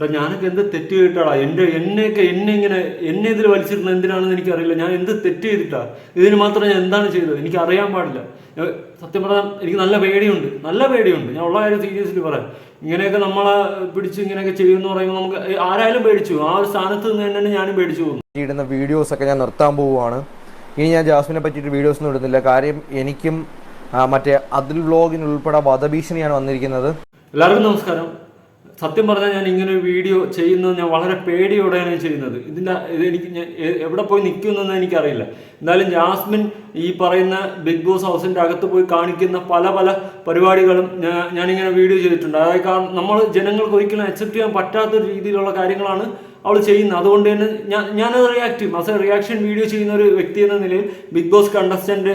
എടാ ഞാനൊക്കെ എന്ത് തെറ്റ് ചെയ്തിട്ടാ എന്റെ എന്നെയൊക്കെ എന്നെ ഇങ്ങനെ എന്നെ ഇതിൽ വലിച്ചിരുന്നത് എന്തിനാണെന്ന് എനിക്കറിയില്ല. ഞാൻ എന്ത് തെറ്റ് ചെയ്തിട്ടാ? ഇതിന് മാത്രം ഞാൻ എന്താണ് ചെയ്തത്? എനിക്ക് അറിയാൻ പാടില്ല സത്യം പറഞ്ഞാൽ എനിക്ക് നല്ല പേടിയുണ്ട്. നല്ല പേടിയുണ്ട്. ഞാൻ ഉള്ള കാര്യം സീരിയസ്ലി പറയാം. ഇങ്ങനെയൊക്കെ നമ്മളെ പിടിച്ച് ഇങ്ങനെയൊക്കെ ചെയ്യുമെന്ന് പറയുമ്പോൾ നമുക്ക് ആരായാലും പേടിച്ചു ആ ഒരു സ്ഥാനത്ത് നിന്ന് തന്നെ ഞാനും പേടിച്ചു പോകുന്നു. ഇടുന്ന വീഡിയോസ് ഒക്കെ ഞാൻ നിർത്താൻ പോവുകയാണ്. ഇനി ഞാൻ ജാസ്മിനെ പറ്റിയിട്ട് വീഡിയോസ് ഒന്നും ഇടുന്നില്ല. കാര്യം എനിക്കും മറ്റേ അതിൽ വ്ലോഗിന് ഉൾപ്പെടെ വധഭീഷണിയാണ് വന്നിരിക്കുന്നത്. എല്ലാവർക്കും നമസ്കാരം. സത്യം പറഞ്ഞാൽ ഞാൻ ഇങ്ങനെ ഒരു വീഡിയോ ചെയ്യുന്നത് ഞാൻ വളരെ പേടിയോടെയാണ് ചെയ്യുന്നത്. ഇതിന്റെ ഇത് എനിക്ക് ഞാൻ എവിടെ പോയി നിൽക്കുമെന്നൊന്നും എനിക്കറിയില്ല. എന്നാലും ജാസ്മിൻ ഈ പറയുന്ന ബിഗ് ബോസ് ഹൗസിന്റെ അകത്ത് പോയി കാണിക്കുന്ന പല പല പരിപാടികളും ഞാനിങ്ങനെ വീഡിയോ ചെയ്തിട്ടുണ്ട്. അതായത് കാരണം നമ്മൾ ജനങ്ങൾക്ക് ഒരിക്കലും അക്സെപ്റ്റ് ചെയ്യാൻ പറ്റാത്ത രീതിയിലുള്ള കാര്യങ്ങളാണ് അവൾ ചെയ്യുന്നത്. അതുകൊണ്ട് തന്നെ ഞാൻ ഞാനത് റിയാക്ട് ചെയ്യും ആസ് റിയാക്ഷൻ വീഡിയോ ചെയ്യുന്ന ഒരു വ്യക്തി എന്ന നിലയിൽ ബിഗ് ബോസ് കണ്ടസ്റ്റന്റ്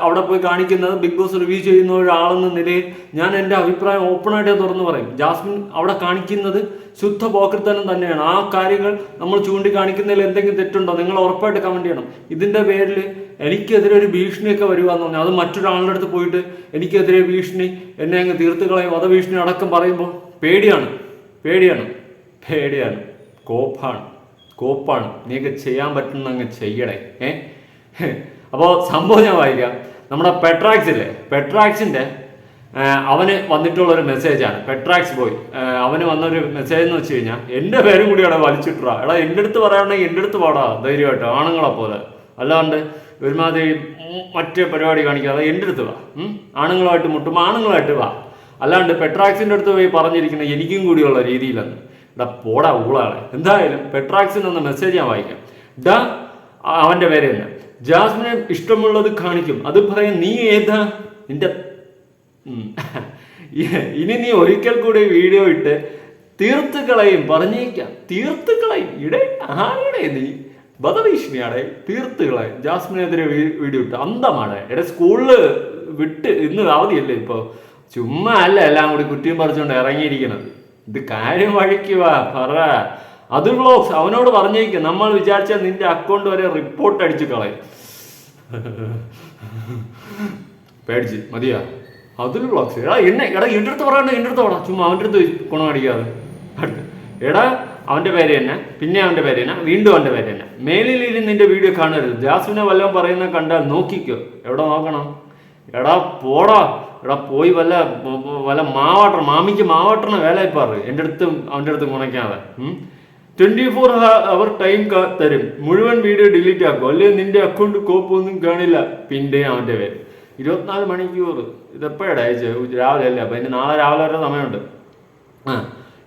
അവിടെ പോയി കാണിക്കുന്നത് ബിഗ് ബോസ് റിവ്യൂ ചെയ്യുന്ന ഒരാളെന്ന നിലയിൽ ഞാൻ എന്റെ അഭിപ്രായം ഓപ്പണായിട്ട് തുറന്നു പറയും. ജാസ്മിൻ അവിടെ കാണിക്കുന്നത് ശുദ്ധ പോക്കർത്തനം തന്നെയാണ്. ആ കാര്യങ്ങൾ നമ്മൾ ചൂണ്ടിക്കാണിക്കുന്നതിൽ എന്തെങ്കിലും തെറ്റുണ്ടോ? നിങ്ങൾ ഉറപ്പായിട്ട് കമന്റ് ചെയ്യണം. ഇതിന്റെ പേരിൽ എനിക്കെതിരെ ഒരു ഭീഷണിയൊക്കെ വരുവാന്ന് പറഞ്ഞാൽ അത് മറ്റൊരാളുടെ അടുത്ത് പോയിട്ട് എനിക്കെതിരെ ഭീഷണി എന്നെ അങ്ങ് തീർത്ത് കളയും. വധഭീഷണി അടക്കം പറയുമ്പോൾ പേടിയാണ്. പേടിയാണ്. പേടിയാണ്. കോപ്പാണ്. കോപ്പാണ്. നിങ്ങൾക്ക് ചെയ്യാൻ പറ്റുന്ന അങ്ങ് ചെയ്യണേ ഏ? അപ്പോൾ സംഭവം ഞാൻ വായിക്കാം. നമ്മുടെ പെട്രാക്സ് ഇല്ലേ? പെട്രാക്സിന്റെ അവന് വന്നിട്ടുള്ള ഒരു മെസ്സേജാണ്. പെട്രാക്സ് ബോയ്. അവന് വന്നൊരു മെസ്സേജ് എന്ന് വെച്ച് കഴിഞ്ഞാൽ എന്റെ പേരും കൂടി അവിടെ വലിച്ചിട്ടാ എടാ എന്റെ അടുത്ത് പറയാണെങ്കിൽ എന്റെ അടുത്ത് പാടാ ധൈര്യമായിട്ട്. ആണുങ്ങളെ പോലെ. അല്ലാണ്ട് ഒരുമാതിരി മറ്റേ പരിപാടി കാണിക്കാതെ എന്റെ അടുത്ത് വാ. ആണുങ്ങളായിട്ട് മുട്ടുമ്പോൾ ആണുങ്ങളായിട്ട് വാ. അല്ലാണ്ട് പെട്രാക്സിന്റെ അടുത്ത് പോയി പറഞ്ഞിരിക്കുന്ന എനിക്കും കൂടിയുള്ള രീതിയിലെന്ന് എടാ പോടാ ഊളാളെ എന്തായാലും പെട്രാക്സിൽ നിന്ന് മെസ്സേജ് ഞാൻ വായിക്കാം. ഡ അവന്റെ പേര് തന്നെ ജാസ്മിനെ ഇഷ്ടമുള്ളത് കാണിക്കും. അത് പറയാൻ നീ ഏതാ? നിന്റെ ഇനി നീ ഒരിക്കൽ കൂടി വീഡിയോ ഇട്ട് തീർത്ത് പറഞ്ഞേക്കാം. തീർത്ത് ഇടേ ആരുടെ നീ. ബദഭീഷണിയാടെ തീർത്ത് കളയും ജാസ്മിനെതിരെ വീഡിയോ ഇട്ട്. അന്തമാണ് എടെ സ്കൂളിൽ വിട്ട് ഇന്ന് അവധിയല്ലേ ഇപ്പൊ? ചുമ്മാ അല്ല എല്ലാം കൂടി കുറ്റിയും പറിച്ചുകൊണ്ട് ഇറങ്ങിയിരിക്കുന്നത് ഇത് കാര്യം വഴിക്കുക പറ. അത് വ്ളോഗ്സ് അവനോട് പറഞ്ഞേക്കും. നമ്മൾ വിചാരിച്ചാൽ നിന്റെ അക്കൗണ്ട് വരെ റിപ്പോർട്ട് അടിച്ചു കളയും. പേടിച്ച്. മതിയാ. അതിൽ എടാ എന്നെ എടാ എന്റെ അടുത്ത് പറയണ്ട എന്റെ അടുത്ത് പറ. ചുമ്മാ അവന്റെ അടുത്ത് ഗുണം അടിക്കാതെ. എടാ അവന്റെ പേര് തന്നെ പിന്നെ അവന്റെ പേര് തന്നെ വീണ്ടും അവന്റെ പേര് തന്നെ. മേലിൽ ഇരുന്ന് നിന്റെ വീഡിയോ കാണരുത്. ജാസ്മിനെ വല്ലതും പറയുന്ന കണ്ടാൽ നോക്കിക്കോ. എവിടെ നോക്കണം? എടാ പോടാ. എടാ പോയി വല്ല വല്ല മാവാട്ടണം മാമിക്ക് മാവാട്ടണ വേല ഇപ്പാറ് എന്റെ അടുത്തും അവന്റെ അടുത്തും കുണയ്ക്കാതെ. ട്വന്റി ഫോർ അവർ ടൈം തരും. മുഴുവൻ വീഡിയോ ഡിലീറ്റ് ആക്കും. അല്ലെങ്കിൽ നിന്റെ അക്കൗണ്ട് കോപ്പൊന്നും കാണില്ല. പിന്നെ അവന്റെ പേര്. ഇരുപത്തിനാല് മണിക്കൂർ ഇതെപ്പോഴാണ് അയച്ചത്? രാവിലെ അല്ലേ? അപ്പം ഇനി നാളെ രാവിലെ വരെ സമയമുണ്ട്. ആ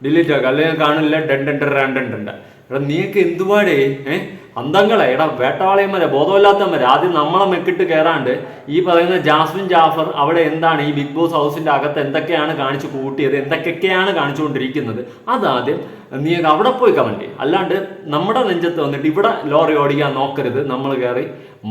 ഡിലീറ്റ് ആക്കുക അല്ലെങ്കിൽ കാണില്ല. ഡണ്ടണ്ട രണ്ടണ്ട എടാ നീക്ക് എന്തുപാടേ ഏ? അന്തങ്ങളെ എടാ വേട്ടവാളയന്മാരെ ബോധമില്ലാത്തവന്മാരെ ആദ്യം നമ്മളെ മെക്കിട്ട് കയറാണ്ട് ഈ പറയുന്ന ജാസ്മിൻ ജാഫർ അവിടെ എന്താണ് ഈ ബിഗ് ബോസ് ഹൗസിന്റെ അകത്ത് എന്തൊക്കെയാണ് കാണിച്ചു കൂട്ടിയത് എന്തൊക്കെയൊക്കെയാണ് കാണിച്ചുകൊണ്ടിരിക്കുന്നത്? അതാദ്യം നീ അവിടെ പോയി കമന്റ് അല്ലാണ്ട് നമ്മുടെ നെഞ്ചത്ത് വന്നിട്ട് ഇവിടെ ലോറി ഓടിക്കാൻ നോക്കരുത് നമ്മൾ കയറി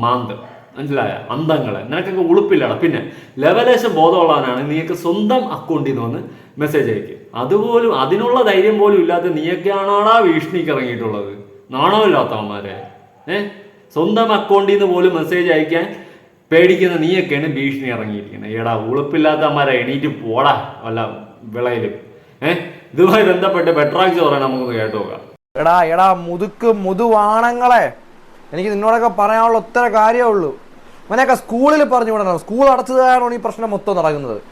മാന്ത്. മനസ്സിലായ? അന്തങ്ങളെ. നിനക്കൊക്കെ ഉളുപ്പില്ലട. പിന്നെ ലെവലേശം ബോധമുള്ളവനാണ് നീയൊക്കെ സ്വന്തം അക്കൗണ്ടിൽ നിന്ന് വന്ന് മെസ്സേജ് അയക്കും. അതുപോലും അതിനുള്ള ധൈര്യം പോലും ഇല്ലാത്ത നീയൊക്കെയാണോടാ ഭീഷണിക്ക് ഇറങ്ങിയിട്ടുള്ളത്? നാണമില്ലാത്തവന്മാരെ. ഏ? സ്വന്തം അക്കൗണ്ടിൽ നിന്ന് പോലും മെസ്സേജ് അയക്കാൻ പേടിക്കുന്ന നീയൊക്കെയാണ് ഭീഷണി ഇറങ്ങിയിരിക്കുന്നത്. എടാ ഉളുപ്പില്ലാത്തമാരെ എണീറ്റ് പോടാ വല്ല വിളയിലും. ഏ? ഇതുമായി ബന്ധപ്പെട്ട് ബെട്രാക്സ് പറയാൻ നമുക്ക് കേട്ടു നോക്കാം. എടാ എടാ മുതുക്ക് മുതുവാണങ്ങളെ. എനിക്ക് നിന്നോടൊക്കെ പറയാനുള്ള ഒത്തിരി കാര്യമേ ഉള്ളൂ. അവനെയൊക്കെ സ്കൂളിൽ പറഞ്ഞു വിടണം. സ്കൂൾ അടച്ചതാണോ ഈ പ്രശ്നം മൊത്തം നടക്കുന്നത്.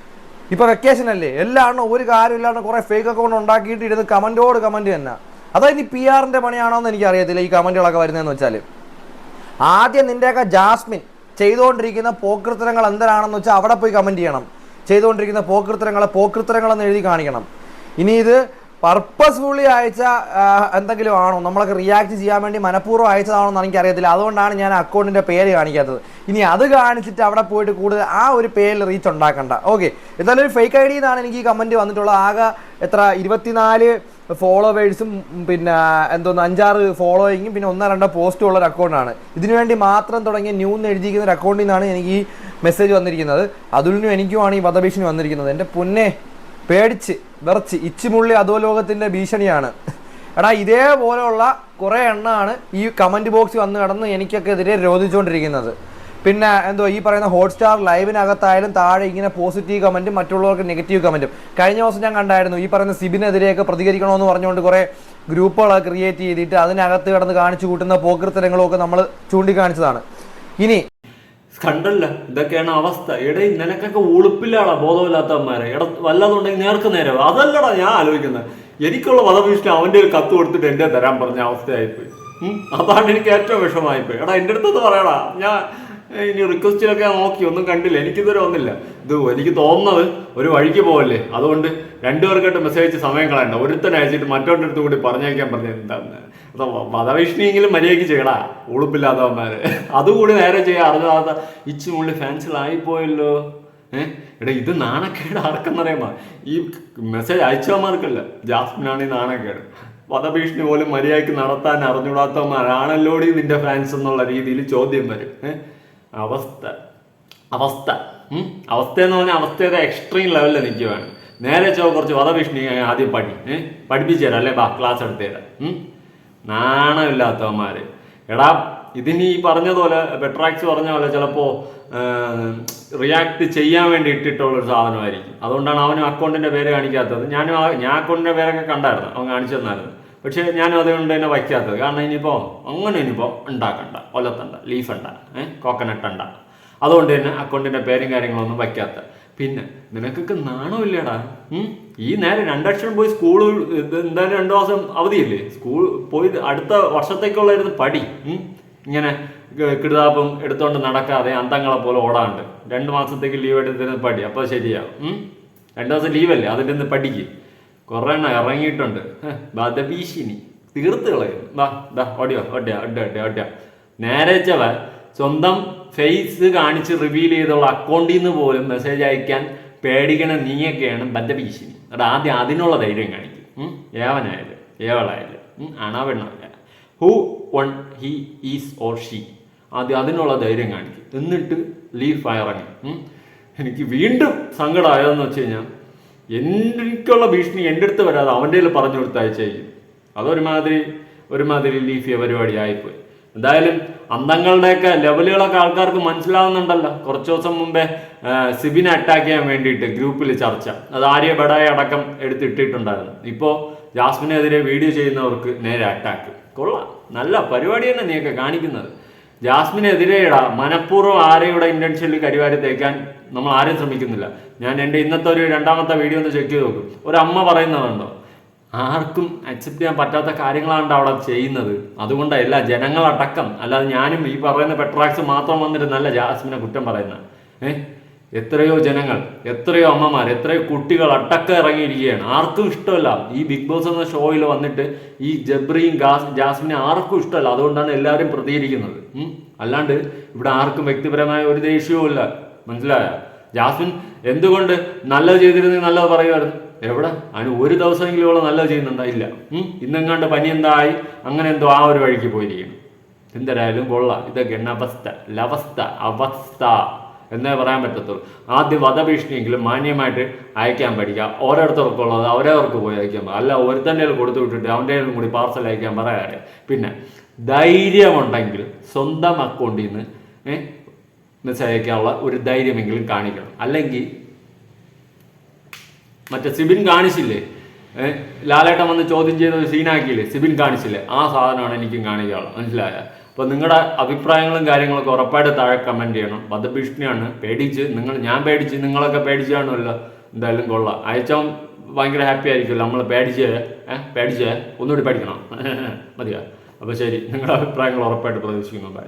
ഇപ്പൊ വെക്കേഷൻ അല്ലേ? എല്ലാം ഒരു കാര്യമില്ലാണ്ട് കുറെ ഫേക്ക് അക്കൗണ്ട് ഉണ്ടാക്കിയിട്ട് ഇരുന്ന് കമന്റോട് കമന്റ് തന്നെ അതായത് ഈ പി ആറിന്റെ പണിയാണോ എന്ന് എനിക്ക് അറിയത്തില്ല ഈ കമന്റുകളൊക്കെ വരുന്നതെന്ന് വെച്ചാൽ ആദ്യം നിന്റെയൊക്കെ ജാസ്മിൻ ചെയ്തുകൊണ്ടിരിക്കുന്ന പോക്കൃത്തരങ്ങൾ എന്തരാണെന്ന് വെച്ചാൽ അവിടെ പോയി കമന്റ് ചെയ്യണം. ചെയ്തുകൊണ്ടിരിക്കുന്ന പോക്കൃത്തരങ്ങളെ പോക്കൃത്തരങ്ങളെന്ന് എഴുതി കാണിക്കണം. ഇനി ഇത് പർപ്പസ്ഫുള്ളി അയച്ച എന്തെങ്കിലും ആണോ? നമ്മളൊക്കെ റിയാക്ട് ചെയ്യാൻ വേണ്ടി മനഃപൂർവം അയച്ചതാണോ എന്ന് എനിക്കറിയത്തില്ല. അതുകൊണ്ടാണ് ഞാൻ അക്കൗണ്ടിന്റെ പേര് കാണിക്കാത്തത്. ഇനി അത് കാണിച്ചിട്ട് അവിടെ പോയിട്ട് കൂടുതൽ ആ ഒരു പേരിൽ റീച്ച് ഉണ്ടാക്കണ്ട. ഓക്കെ എന്തായാലും ഒരു ഫേക്ക് ഐ ഡി എന്നാണ് എനിക്ക് ഈ കമന്റ് വന്നിട്ടുള്ളത്. ആകെ എത്ര? ഇരുപത്തിനാല് ഫോളോവേഴ്സും പിന്നെ എന്തോന്ന് അഞ്ചാറ് ഫോളോയിങ്ങും പിന്നെ ഒന്നോ രണ്ടോ പോസ്റ്റും ഉള്ള ഒരു അക്കൗണ്ടാണ് ഇതിനു വേണ്ടി മാത്രം തുടങ്ങിയ ന്യൂ എന്ന് എഴുതിയിരിക്കുന്ന ഒരു അക്കൗണ്ടിൽ നിന്നാണ് എനിക്ക് ഈ മെസ്സേജ് വന്നിരിക്കുന്നത്. അതുലിനും എനിക്കുമാണ് ഈ വധഭീഷണി വന്നിരിക്കുന്നത്. എന്റെ പൊന്നെ പേടിച്ച് വിറച്ച് ഇച്ചിമുള്ളി അധോലോകത്തിന്റെ ഭീഷണിയാണ്. എടാ ഇതേപോലെയുള്ള കുറേ എണ്ണമാണ് ഈ കമന്റ് ബോക്സ് വന്ന് കിടന്ന് എനിക്കൊക്കെ എതിരെ രോധിച്ചുകൊണ്ടിരിക്കുന്നത്. പിന്നെ എന്തോ ഈ പറയുന്ന ഹോട്ട്സ്റ്റാർ ലൈവിനകത്തായാലും താഴെ ഇങ്ങനെ പോസിറ്റീവ് കമന്റും മറ്റുള്ളവർക്ക് നെഗറ്റീവ് കമന്റും കഴിഞ്ഞ ദിവസം ഞാൻ കണ്ടായിരുന്നു ഈ പറയുന്ന സിബിനെതിരെയൊക്കെ പ്രതികരിക്കണമെന്ന് പറഞ്ഞുകൊണ്ട് കുറെ ഗ്രൂപ്പുകളൊക്കെ ക്രിയേറ്റ് ചെയ്തിട്ട് അതിനകത്ത് കിടന്ന് കാണിച്ചു കൂട്ടുന്ന പോക്കൃത്തരങ്ങളൊക്കെ നമ്മൾ ചൂണ്ടിക്കാണിച്ചതാണ്. ഇനി കണ്ടല്ല ഇതൊക്കെയാണ് അവസ്ഥ. എടേ നിനക്കൊക്കെ ഉളുപ്പില്ലാടാ ബോധമില്ലാത്തവന്മാരെ. ഇട വല്ലതുണ്ടെങ്കിൽ നേർക്ക് നേരെ. അതല്ലടാ ഞാൻ ആലോചിക്കുന്നത് എനിക്കുള്ള വധഭീഷണി അവന്റെ ഒരു കത്ത് കൊടുത്തിട്ട് എന്റെ തരാൻ പറഞ്ഞ അവസ്ഥയായിപ്പോയി. അതാണ് എനിക്ക് ഏറ്റവും വിഷമമായിപ്പോയി. എടാ എന്റെ അടുത്തത് പറയടാ. ഞാൻ ഇനി റിക്വസ്റ്റിലൊക്കെ നോക്കി ഒന്നും കണ്ടില്ല. എനിക്കിതുവരെ ഒന്നില്ല ഇത് എനിക്ക് തോന്നുന്നത് ഒരു വഴിക്ക് പോകല്ലേ അതുകൊണ്ട് രണ്ടുപേർക്കായിട്ട് മെസ്സേജ് അയച്ച് സമയം കളയണ്ട. ഒരുത്തൻ അയച്ചിട്ട് മറ്റൊരുടെ അടുത്ത് കൂടി പറഞ്ഞയക്കാൻ പറഞ്ഞ എന്താന്ന് അപ്പൊ വധഭീഷണിയെങ്കിലും മര്യാദയ്ക്ക് ചെയ്യടാ. ഉളുപ്പില്ലാത്തവന്മാര്. അതുകൂടി നേരെ ചെയ്യാൻ അറിഞ്ഞാത്ത ഇച്ചിനുള്ളിൽ ഫാൻസിലായിപ്പോയല്ലോ ഏഹ് എടാ ഇത് നാണക്കേട് ആർക്കെന്നറിയാമോ ഈ മെസ്സേജ് അയച്ചവന്മാർക്കല്ല. ജാസ്മിനാണ് ഈ നാണക്കേട്. വധഭീഷണി പോലും മര്യാദയ്ക്ക് നടത്താൻ അറിഞ്ഞുകൂടാത്തവന്മാരാണല്ലോടി നിന്റെ ഫാൻസ് എന്നുള്ള രീതിയിൽ ചോദ്യം വരും. ഏഹ് അവസ്ഥ. അവസ്ഥ? അവസ്ഥ എന്ന് പറഞ്ഞാൽ അവസ്ഥയുടെ എക്സ്ട്രീം ലെവലിൽ നിൽക്കുകയാണ് നേരെ ചോ കുറച്ച് വധഭീഷണി ആദ്യം പഠി പഠിപ്പിച്ചു തരാം അല്ലേ? ബാ ക്ലാസ് എടുത്തു തരാം. നാണമില്ലാത്തവന്മാർ എടാ ഇതിന് ഈ പറഞ്ഞതുപോലെ ബെട്രാക്സ് പറഞ്ഞ പോലെ ചിലപ്പോൾ റിയാക്ട് ചെയ്യാൻ വേണ്ടി ഇട്ടിട്ടുള്ള ഒരു സാധനമായിരിക്കും. അതുകൊണ്ടാണ് അവനും അക്കൗണ്ടിന്റെ പേര് കാണിക്കാത്തത്. ഞാനും ഞാൻ അക്കൗണ്ടിന്റെ പേരൊക്കെ കണ്ടായിരുന്നു. അവൻ കാണിച്ചു തന്നായിരുന്നു. പക്ഷെ ഞാൻ അതുകൊണ്ട് തന്നെ വയ്ക്കാത്തത്. കാരണം ഇനിയിപ്പോൾ അങ്ങനെ ഇനിയിപ്പോൾ ഉണ്ടാക്കണ്ട ഒലത്തണ്ട ലീഫ് ഉണ്ട ഏഹ് കോക്കനട്ട് ഉണ്ട അതുകൊണ്ട് തന്നെ അക്കൗണ്ടിന്റെ പേരും കാര്യങ്ങളൊന്നും വയ്ക്കാത്ത. പിന്നെ നിനക്കൊക്കെ നാണമില്ലടാ ഈ നേരെ രണ്ടക്ഷരം പോയി സ്കൂൾ എന്തായാലും രണ്ടു മാസം അവധിയില്ലേ? സ്കൂൾ പോയി അടുത്ത വർഷത്തേക്കുള്ളായിരുന്നു പടി? ഇങ്ങനെ കിടുതാപ്പം എടുത്തോണ്ട് നടക്കാതെ അന്തങ്ങളെ പോലെ ഓടാണ്ട്. രണ്ട് മാസത്തേക്ക് ലീവ് എടുത്തിരുന്ന് പടി. അപ്പോൾ ശരിയാവും ഉം? രണ്ട് ദിവസം ലീവല്ലേ അതിന്റെ പഠിക്ക് കുറേ എണ്ണം ഇറങ്ങിയിട്ടുണ്ട്. ബദഭീഷിനി തീർത്ത് കളയും. വാ ദാ ഓടിയോ ഒട്ടിയ ഒട്ടിയ ഒട്ടിയ ഒട്ടിയ നേരെച്ചവ സ്വന്തം ഫേസ് കാണിച്ച് റിവീൽ ചെയ്തുള്ള അക്കൗണ്ടിൽ നിന്ന് പോലും മെസ്സേജ് അയക്കാൻ പേടിക്കണ നീയൊക്കെയാണ് ബദ്ധഭീഷണി അത് ആദ്യം അതിനുള്ള ധൈര്യം കാണിക്കും? ഏവനായാലും ഏവളായാലും ഉം? Who one he is or she ആദ്യം അതിനുള്ള ധൈര്യം കാണിക്കും. എന്നിട്ട് ലീഫ് ഫയറിങ് എനിക്ക് വീണ്ടും സങ്കടമായതെന്ന് വെച്ച് കഴിഞ്ഞാൽ എനിക്കുള്ള ഭീഷണി എന്റെ അടുത്ത് വരാതെ അവന്റെ കയ്യിൽ പറഞ്ഞു കൊടുത്ത അയച്ചേക്കും അതൊരുമാതിരി ഒരുമാതിരി ലീഫിയ പരിപാടി ആയിപ്പോയി. എന്തായാലും അന്തങ്ങളുടെയൊക്കെ ലെവലുകളൊക്കെ ആൾക്കാർക്ക് മനസ്സിലാവുന്നുണ്ടല്ലോ. കുറച്ച് ദിവസം മുമ്പേ സിബിനെ അറ്റാക്ക് ചെയ്യാൻ വേണ്ടിയിട്ട് ഗ്രൂപ്പിൽ ചർച്ച. അത് ആര്യ ബഡായ അടക്കം എടുത്തിട്ടിട്ടുണ്ടായിരുന്നു ഇപ്പോൾ ജാസ്മിനെതിരെ വീഡിയോ ചെയ്യുന്നവർക്ക് നേരെ അറ്റാക്ക് കൊള്ളാം. നല്ല പരിപാടി തന്നെ നീയൊക്കെ കാണിക്കുന്നത്. ജാസ്മിനെതിരെയിടാ മനഃപൂർവം ആരെയുടെ ഇന്റൻഷനിൽ കരിവാരി തേക്കാൻ നമ്മൾ ആരും ശ്രമിക്കുന്നില്ല. ഞാൻ എന്റെ ഇന്നത്തെ ഒരു രണ്ടാമത്തെ വീഡിയോ ഒന്ന് ചെക്ക് ചെയ്ത് നോക്കും. ഒരു അമ്മ പറയുന്നതുണ്ടോ? ആർക്കും അക്സെപ്റ്റ് ചെയ്യാൻ പറ്റാത്ത കാര്യങ്ങളാണ് അവിടെ ചെയ്യുന്നത്. അതുകൊണ്ടല്ല ജനങ്ങളടക്കം അല്ലാതെ ഞാനും ഈ പറയുന്ന പെട്രാക്സ് മാത്രം വന്നിരുന്നല്ല നല്ല ജാസ്മിനെ കുറ്റം പറയുന്നത്. ഏഹ് എത്രയോ ജനങ്ങൾ എത്രയോ അമ്മമാർ എത്രയോ കുട്ടികൾ അട്ടക്ക ഇറങ്ങിയിരിക്കുകയാണ്. ആർക്കും ഇഷ്ടമല്ല. ഈ ബിഗ് ബോസ് എന്ന ഷോയിൽ വന്നിട്ട് ഈ ജബ്രിയും ഗാസ് ജാസ്മിനെ ആർക്കും ഇഷ്ടമല്ല. അതുകൊണ്ടാണ് എല്ലാവരും പ്രതികരിക്കുന്നത്. അല്ലാണ്ട് ഇവിടെ ആർക്കും വ്യക്തിപരമായ ഒരു ദേഷ്യവും ഇല്ല. മനസ്സിലായോ? ജാസ്മിൻ എന്തുകൊണ്ട് നല്ലത് ചെയ്തിരുന്നെങ്കിൽ നല്ലത് പറയുമായിരുന്നു. എവിടെ? അതിന് ഒരു ദിവസമെങ്കിലും ഇവിടെ നല്ലത് ചെയ്യുന്നുണ്ടോ ഇല്ല ഉം. ഇന്നെങ്ങാണ്ട് പനി എന്തായി? അങ്ങനെ എന്തോ ആ ഒരു വഴിക്ക് പോയിരിക്കുന്നു. എന്തായാലും കൊള്ളാം. ഇതൊക്കെ അവസ്ഥ ലവസ്ഥ. അവസ്ഥ. എന്നേ പറയാൻ പറ്റത്തുള്ളൂ. ആദ്യം വധഭീഷണിയെങ്കിലും മാന്യമായിട്ട് അയക്കാൻ പഠിക്കുക. ഓരോരുത്തർക്കുള്ളത് അവരവർക്ക് പോയി അയക്കാൻ പറ്റും അല്ല തന്നെ കൊടുത്തു വിട്ടിട്ട് അവന്റെ കൂടി പാർസൽ അയക്കാൻ പറയാതെ പിന്നെ ധൈര്യമുണ്ടെങ്കിൽ സ്വന്തം അക്കൗണ്ടിൽ നിന്ന് മെസ്സേജ് അയക്കാനുള്ള ഒരു ധൈര്യമെങ്കിലും കാണിക്കണം. അല്ലെങ്കിൽ മറ്റേ സിബിൻ കാണിച്ചില്ലേ? ലാലേട്ടം ലാലേട്ടൻ വന്ന് ചോദ്യം ചെയ്ത സീനാക്കിയില്ലേ സിബിൻ കാണിച്ചില്ലേ? ആ സാധനമാണ് എനിക്കും കാണിക്കാനുള്ളത്. മനസ്സിലായ? അപ്പോൾ നിങ്ങളുടെ അഭിപ്രായങ്ങളും കാര്യങ്ങളൊക്കെ ഉറപ്പായിട്ട് താഴെ കമന്റ് ചെയ്യണം. വധഭീഷണിയാണ് പേടിച്ച് നിങ്ങൾ ഞാൻ പേടിച്ച് നിങ്ങളൊക്കെ പേടിച്ചാണല്ലോ എന്തായാലും കൊള്ളാം. അയച്ചവൻ ഭയങ്കര ഹാപ്പി ആയിരിക്കുമല്ലോ. നമ്മൾ പേടിച്ച് ഏഹ് പേടിച്ച് ഒന്നുകൂടി പേടിക്കണം മതിയാ? അപ്പോൾ ശരി. നിങ്ങളുടെ അഭിപ്രായങ്ങൾ ഉറപ്പായിട്ട് പ്രതീക്ഷിക്കുന്നു. ബൈ